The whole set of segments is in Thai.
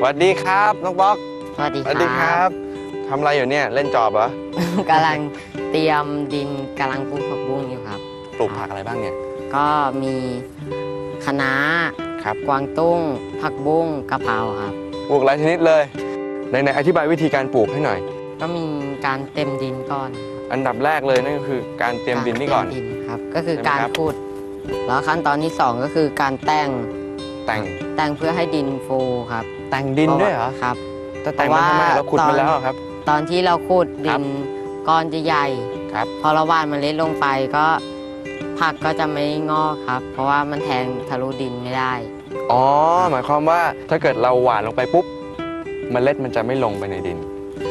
สวัสดีครับน้องป๊อกสวัสดีสวัสดีครับทำอะไรอยู่เนี่ยเล่นจอบเหรอกำลังเตรียมดินกำลังปลูกผักบุ้งอยู่ครับ ปลูกผักอะไรบ้างเนี่ย ก็มีคะน้าครับกวางตุ้ง ผักบุ้งกะเพราครับปลูกหลายชนิดเลยในในอธิบายวิธีการปลูกให้หน่อย ก็มีการเต็มดินก่อน อันดับแรกเลยนั่นก็คือการเตรียมดินนี่ก่อนารเตรียมดินครับก็คือใช่ไหมการครับขุดแล้วขั้นตอนที่สองก็คือการแต่งแต่งแต่งเพื่อให้ดินฟูครับ แต่งดินด้วยเหรอครับแต่แต่งมันทำไมเพราะว่าเราขุดตอนมาแล้วอะครับ ตอนที่เราขุดดิครับนก้อนจะใหญ่ครับ พอเราหว่านเมล็ดลงไปก็ผักก็จะไม่งอกครับ เพราะว่ามันแทงทะลุดินไม่ได้ อ๋อ หมายความว่าถ้าเกิดเราหว่านลงไปปุ๊บเมล็ดมันจะไม่ลงไปในดิน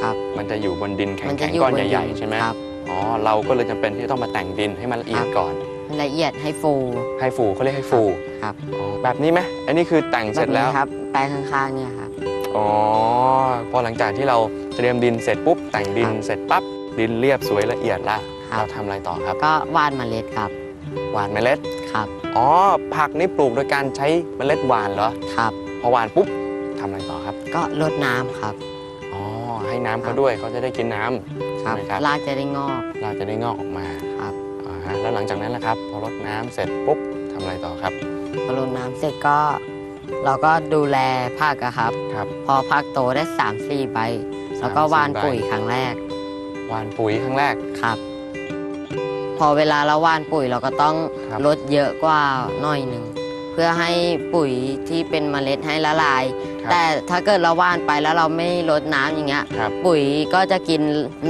ครับ มันจะอยู่บนดินแข็มัจะงอยู่ๆก้อนบนใหญ่ดินๆใช่ไหมครับอ๋อเราก็เลยจำเป็นที่จะต้องมาแต่งดินให้มันละเอียดครับก่อน ละเอียดให้ฟูให้ฟูเขาเรียกให้ฟูครับอ๋อแบบนี้ไหมอันนี้คือแต่งเสร็จแล้วบบนี้ครับแปลงข้างๆเนี่ยครับอ๋อพอหลังจากที่เราเตรียมดินเสร็จปุ๊บแต่งดินครับเสร็จปั๊บดินเรียบสวยละเอียดละครับเราทำอะไรต่อครับ ก็หว่านเมล็ดครับหว่านเมล็ดครับอ๋อผักนี่ปลูกโดยการใช้เมล็ดหว่านเหรอครับพอหว่านปุ๊บทำอะไรต่อครับ ก็รดน้ำครับอ๋อให้น้ำครัเขาบด้วยเขาจะได้กินน้ำครับใช่ไหมครับรากจะได้งอกเราจะได้งอกออกมาครับอ่า ฮะแล้วหลังจากนั้นล่ะครับ พอรดน้ำเสร็จปุ๊บทำอะไรต่อครับพอรดน้ำเสร็จก็ เราก็ดูแลผักอะครับ ครับ พอผักโตได้3ามสี่ใบแล้วก็สามสี่หว่านใบปุ๋ยครั้งแรกหว่านปุ๋ยครั้งแรก ครับ พอเวลาเราหว่านปุ๋ยเราก็ต้องครับ ลดเยอะกว่าหน่อยหนึ่งเพื่อให้ปุ๋ยที่เป็นเมล็ดให้ละลาย ครับแต่ถ้าเกิดเราหว่านไปแล้วเราไม่ลดน้ำอย่างเงี้ย ครับปุ๋ยก็จะกิน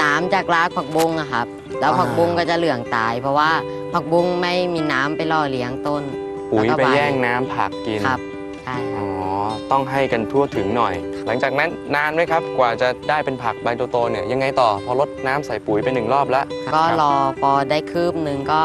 น้ำจากรากผักบุ้งอะครับ แล้วอ่าผักบุ้งก็จะเหลืองตาย เพราะว่าผักบุ้งไม่มีน้ำไปล่อเลี้ยงต้นปุ๋ยแล้วก็ไปใบแย่งน้ำผักกินครับใช่ครัอ๋บอต้องให้กันทั่วถึงหน่อย หลังจากนั้นนานไหมครับกว่าจะได้เป็นผักใบโตๆเนี่ยยังไงต่อพอรดน้ำใส่ปุ๋ยไปหนึ่งรอบแล้ว ก็ครับรอพอได้คืบหนึ่งก็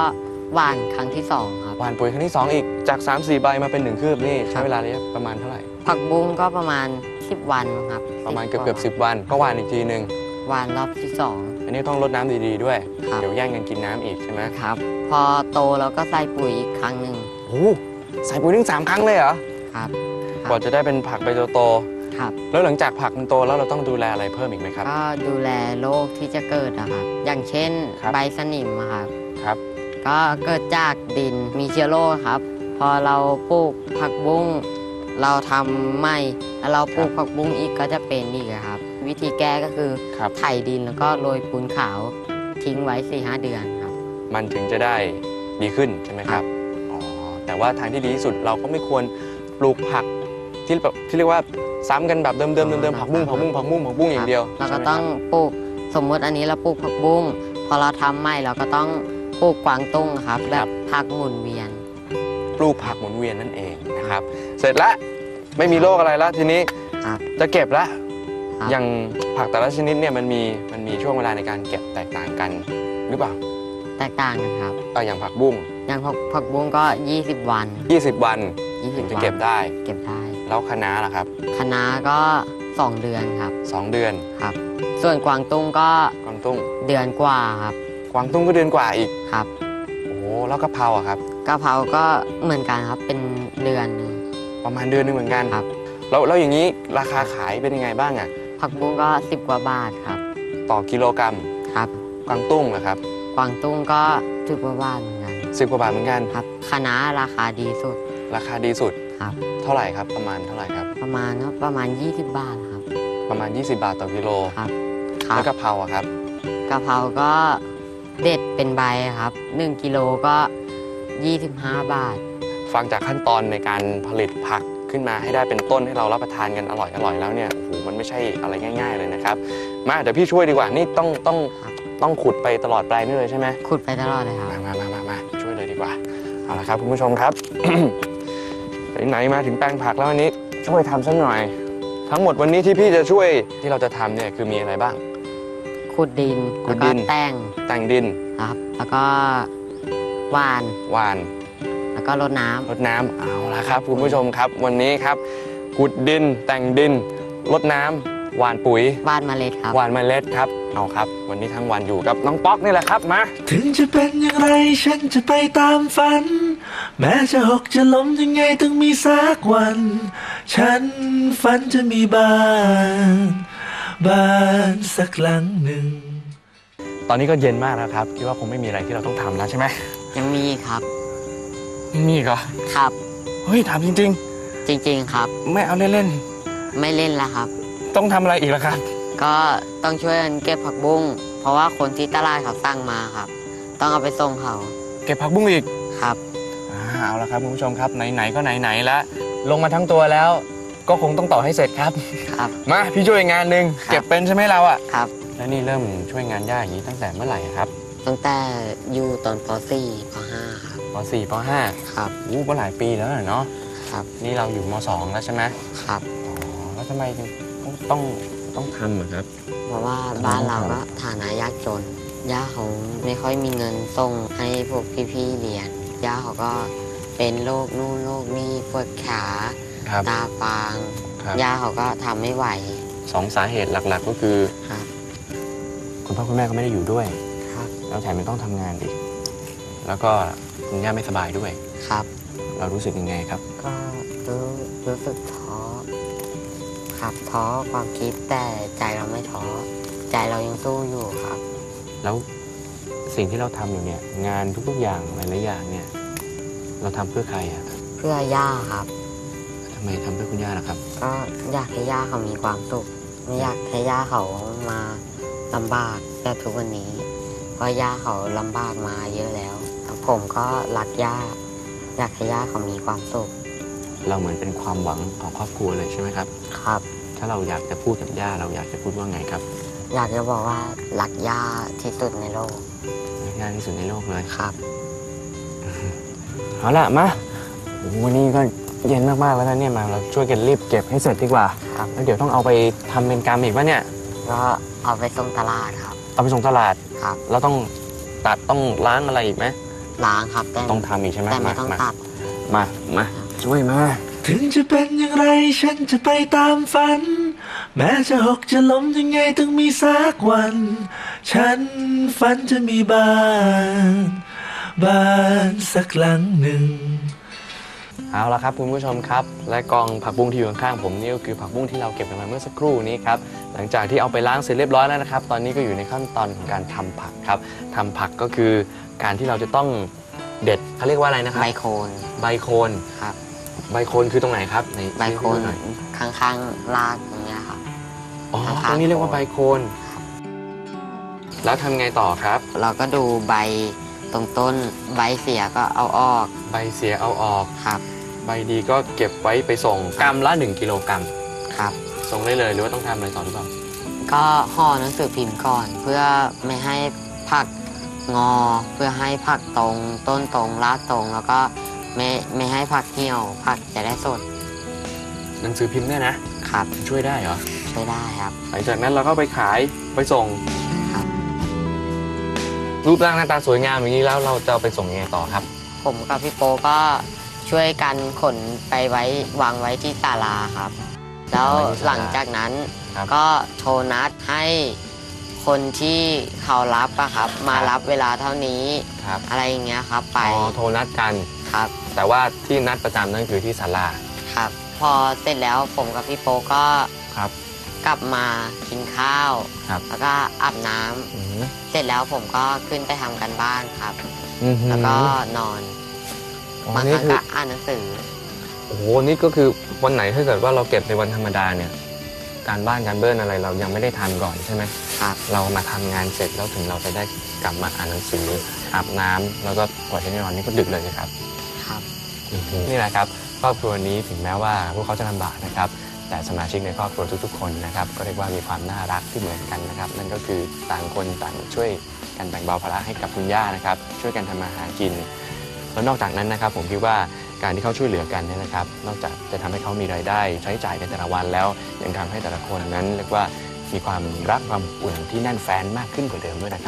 หว่านครั้งที่สองครับหว่านปุ๋ยครั้งที่2อีกจาก 3 4 ใบมาเป็น 1 คืบนี่ครัใช้บเวลาระยะประมาณเท่าไหร่ ผักบุ้งก็ประมาณ 10 วันครับ ประมาณเกือบ10เกือบสิวันก็หว่านอีกทีหนึ่งหว่านรอบที่สองอั นนี้ต้องรดน้ำดีๆด้วย ครับ เดี๋ยวแย่งกันกินน้ำอีกใช่ไหมครับ พอโตเราก็ใส่ปุ๋ยอีกครั้งหนึ่งโอ้โหใส่ปุ๋ยถึงสามครั้งเลยเหรอครับ ครับ กว่าจะได้เป็นผักใบโตครับๆแล้วหลังจากผักมันโตแล้วเราต้องดูแลอะไรเพิ่มอีกไหมครับ ก็ดูแลโรคที่จะเกิดอะครับ อย่างเช่นครับ ใบสนิมอะครับ ครับ ก็เกิดจากดินมีเชื้อโรคครับ พอเราปลูกผักบุ้งเราทำใหม่แล้วเราปลูกผักบุ้งอีกก็จะเป็นอีกอะครับ วิธีแก้ก็คือครับ ไถดินแล้วก็โรยปูนขาวทิ้งไว้4ีหเดือนครับ มันถึงจะได้ดีขึ้นใช่ไหมครับอ๋อแต่ว่าทางที่ดีที่สุดเราก็ไม่ควรปลูกผักที่แบบที่เรียกว่าซ้ำกันแบบเดิมๆเดิมๆผักบุ้งผักบุ้งผักบุ้งผักบุ้งอย่างเดียวเราใช่ก็ไหมต้องครับปลูกสมมติอันนี้เราปลูกผักบุ้งพอเราทำใหม่เราก็ต้องปลูกกวางตุ้งครับ แบบผักหมุนเวียน ปลูกผักหมุนเวียนนั่นเองนะครับ เสร็จแล้วไม่มีโรคอะไรแล้วทีนี้ครับ จะเก็บแล้วครับ อย่างผักแต่ละชนิดเนี่ยมันมีมันมีช่วงเวลาในการเก็บแตกต่างกันหรือเปล่าแตกต่างกันครับเอ่ออย่างผักบุ้งอย่างผักผักบุ้งก็ 20 วัน 20 วัน20ถึงจะวันเก็บได้ เก็บได้ แล้วคะน้าล่ะครับคะน้าก็ 2 เดือนครับ 2 เดือนครับ ส่วนกวางตุ้งก็กวางตุ้งเดือนกว่าครับ กวางตุ้งก็เดือนกว่าอีกครับโอ้โหแล้วกะเพราอะครับกะเพราก็เหมือนกันครับเป็นเดือนหนึ่งประมาณเดือนหนึงเหมือนกันครับแล้วแล้วอย่างนี้ราคาขายเป็นยังไงบ้างอะ ผักบุ้งก็ 10 กว่าบาทครับ ต่อกิโลกรัมครับ กวางตุ้งนะครับกวางตุ้งก็สิบกว่าบาทเหมือนกันสิบกว่าบาทเหมือนกัน ครับคะน้าราคาดีสุดราคาดีสุด ครับ เท่าไหร่ครับประมาณเท่าไหร่ครับ ประมาณก็ประมาณ 20 บาทครับ ประมาณ 20 บาทต่อกิโลครับครัแล้บวกะเพราอะครับกะเพราก็เด็ดเป็นใบครับ1กิโลก็ 25 บาท ฟังจากขั้นตอนในการผลิตผัก ขึ้นมาให้ได้เป็นต้นให้เรารับประทานกันอร่อยอร่อยแล้วเนี่ยโอ้โหมันไม่ใช่อะไรง่าย ๆ เลยนะครับ มาเดี๋ยวพี่ช่วยดีกว่านี่ต้องต้องครับต้องขุดไปตลอดแปลงนี่เลยใช่ไหมขุดไปตลอดเลยครับมามามามามาช่วยเลยดีกว่าเอาละครับคุณผู้ชมครับ ไหนๆมาถึงแปลงผักแล้ววันนี้ช่วยทำสักหน่อย ทั้งหมดวันนี้ที่พี่จะช่วยที่เราจะทำเนี่ยคือมีอะไรบ้าง ขุดดินขุแล้วดดิก็นแต่งแต่งดินครับ แล้วก็หวาน หวาน แล้วก็รดน้ำรดน้ำเอาละครับคุณผู้ชมครับ วันนี้ครับขุดดินแต่งดินรดน้ำหวานปุ๋ยหวานเมล็ดครับหวานเมล็ดครับเอาครับ วันนี้ทั้งวันอยู่กับน้องป๊อกนี่แหละครับมา ถึงจะเป็นอย่างไรฉันจะไปตามฝัน แม้จะหกจะล้มยังไงต้องมีสักวัน ฉันฝันจะมีบ้าน บ้านสักหลังหนึ่ง ตอนนี้ก็เย็นมากแล้วครับ คิดว่าคงไม่มีอะไรที่เราต้องทำแล้วใช่ไหมยังมีครับ มีอีกเหรอ ครับ เฮ้ย ถามจริง จริงๆครับ ๆ ไม่เอาเล่น ไม่เล่นแล้วครับ ๆ ต้องทำอะไรอีกล่ะครับ ก็ต้องช่วยกันเก็บผักบุ้งเพราะว่าคนที่ตลาดเขาสั่งมาครับ ต้องเอาไปส่งเขาเก็บผักบุ้งอีกครับ อ่าเอาละครับคุณผู้ชมครับ ไหน ๆ ก็ไหน ๆ แล้ว ลงมาทั้งตัวแล้ว ก็คงต้องต่อให้เสร็จครับ ครับ มา พี่ช่วยงานหนึ่งครับ เก็บเป็นใช่ไหมเราอะครับ แล้วนี่เริ่มช่วยงานย่าอย่างนี้ตั้งแต่เมื่อไหร่ครับ ตั้งแต่อยู่ตอนป .4 ป .5 ครับ ป .4 ป .5 ครับอู้ก็หลายปีแล้วน่ะเนาะครับนี่เราอยู่ม .2 แล้วใช่ไหมครับอ๋อแล้วทำไมถึงต้องต้องต้องทำอะครับ เพราะว่าบ้านเราก็ฐานะยากจน ย่าเขาไม่ค่อยมีเงินส่งให้พวกพี่ๆเรียน ย่าเขาก็เป็นโรคนู่นโรคนี่ปวดขาครับตาฟางครับย่าเขาก็ทำไม่ไหวสองสาเหตุหลักๆก็คือครับคุณพ่อคุณแม่ก็ไม่ได้อยู่ด้วยครับแล้วแถมยังต้องทำงานอีก แล้วก็คุณย่าไม่สบายด้วย ครับ เรารู้สึกยังไงครับ ก็รู้รู้สึกท้อครับท้อความคิดแต่ใจเราไม่ท้อใจเรายังสู้อยู่ครับ แล้วสิ่งที่เราทำอยู่เนี่ย งานทุกๆอย่างหลายๆอย่างเนี่ย เราทำเพื่อใครอะเพื่อย่าครับ ทำไมทำเพื่อคุณย่าล่ะครับ ก็อยากให้ย่าเขามีความสุขไม่อยากให้ย่าเขามาลำบากแบบทุกวันนี้ เพราะย่าเขาลำบากมาเยอะแล้วแล้ว ผมก็รักย่าอยากให้ย่าเขามีความสุขเราเหมือนเป็นความหวังของครอบครัวเลยใช่ไหมครับ ครับ ถ้าเราอยากจะพูดกับย่าเราอยากจะพูดว่าไงครับ อยากจะบอกว่ารักย่าที่สุดในโลกรักย่าที่สุดในโลกเลยครับ เอาล่ะมาโอ้โหวันนี้ก็เย็นมากๆแล้วนะเนี่ยมาเราช่วยกันรีบเก็บให้เสร็จดีกว่าครับแล้วเดี๋ยวต้องเอาไปทำเป็นกรรมอีกวะเนี่ยก็เอาไปส่งตลาดครับ เอาไปส่งตลาดครับแล้วต้องตัดต้องล้างอะไรอีกไหม ล้างครับแต่ต้องทำอีกใช่ไหมแต่ไม่มาต้องมาตัด มา มา ช่วยมา ถึงจะเป็นอย่างไรฉันจะไปตามฝัน แม้จะหกจะล้มยังไงต้องมีสักวัน ฉันฝันจะมีบ้าน บ้านสักหลังหนึ่ง เอาละครับคุณผู้ชมครับ และกองผักบุ้งที่อยู่ข้างๆผมนี่ก็คือผักบุ้งที่เราเก็บกันมาเมื่อสักครู่นี้ครับหลังจากที่เอาไปล้างเสร็จเรียบร้อยแล้วนะครับ ตอนนี้ก็อยู่ในขั้นตอนของการทำผักครับทำผักก็คือ การที่เราจะต้องเด็ดเขาเรียกว่าอะไรนะครับใบโคนใบโคนครับใบโคนคือตรงไหนครับในใบโคนหน่อยข้างๆรากอย่างเงี้ยครับอ๋อข้างๆตรงนี้เรียกว่าใบโคนแล้วทำไงต่อครับ เราก็ดูใบตรงต้นใบเสียก็เอาออก ใบเสียเอาออกครับ ใบดีก็เก็บไว้ไปส่งกรัมละ 1 กิโลกรัมครับ ส่งได้เลยหรือว่าต้องทำอะไรต่อหรือเปล่าก็ห่อหนังสือพิมพ์ก่อนเพื่อไม่ให้ผัก งอเพื่อให้ผักตรง ต้นตรงรากตรง แล้วก็ไม่ไม่ให้ผักเหี่ยว ผักจะได้สดหนังสือพิมพ์เนี่ยนะครับช่วยได้เหรอช่วยได้ครับ หลังจากนั้นเราก็ไปขายไปส่งครับ รูปร่างหน้าตาสวยงามอย่างนี้แล้วเราจะเอาไปส่งยังไงต่อครับผมกับพี่โปก็ช่วยกันขนไปไว้วางไว้ที่ศาลาครับ แล้ววางไว้ที่ศาลาหลังจากนั้นครับ ก็โทรนัดให้ คนที่เขารับอะครับ มารับเวลาเท่านี้ครับอะไรอย่างเงี้ยครับ ไปอ๋อโทรนัดกัน ครับแต่ว่าที่นัดประจำนั่นคือที่ศาลาครับ พอเสร็จแล้วผมกับพี่โปก็ครับ กลับมากินข้าวครับ แล้วก็อาบน้ำอือหือเสร็จแล้วผมก็ขึ้นไปทำกันบ้านครับ อือหือแล้วก็นอนอ๋อบางคนี่รั้งคือก็อ่านหนังสือโอ้โหนี่ก็คือวันไหนถ้าเกิดว่าเราเก็บในวันธรรมดาเนี่ย การบ้านการเบิ้ลอะไรเรายังไม่ได้ทำก่อนใช่ไหม ครับเรามาทำงานเสร็จแล้วถึงเราจะได้กลับมาอ่านหนังสืออาบน้ำแล้วก็กว่าจะได้นอนนี่ก็ดึกเลยนะครับครับนี่แหละครับครอบครัวนี้ถึงแม้ว่าพวกเขาจะลำบากนะครับ แต่สมาชิกในครอบครัวทุก ๆ คนนะครับ ก็เรียกว่ามีความน่ารักที่เหมือนกันนะครับ นั่นก็คือต่างคนต่างช่วยกันแบ่งเบาภาระให้กับคุณย่านะครับ ช่วยกันทำมาหากินแล้วนอกจากนั้นนะครับ ผมคิดว่าการที่เขาช่วยเหลือกันเนี่ยนะครับ นอกจากจะทำให้เขามีรายได้ ใช้จ่ายในแต่ละวันแล้วยังทำให้แต่ละคนนั้นเรียกว่า มีความรักความอุ่นที่แน่นแฟ้นมากขึ้นกว่าเดิมด้วยนะครับ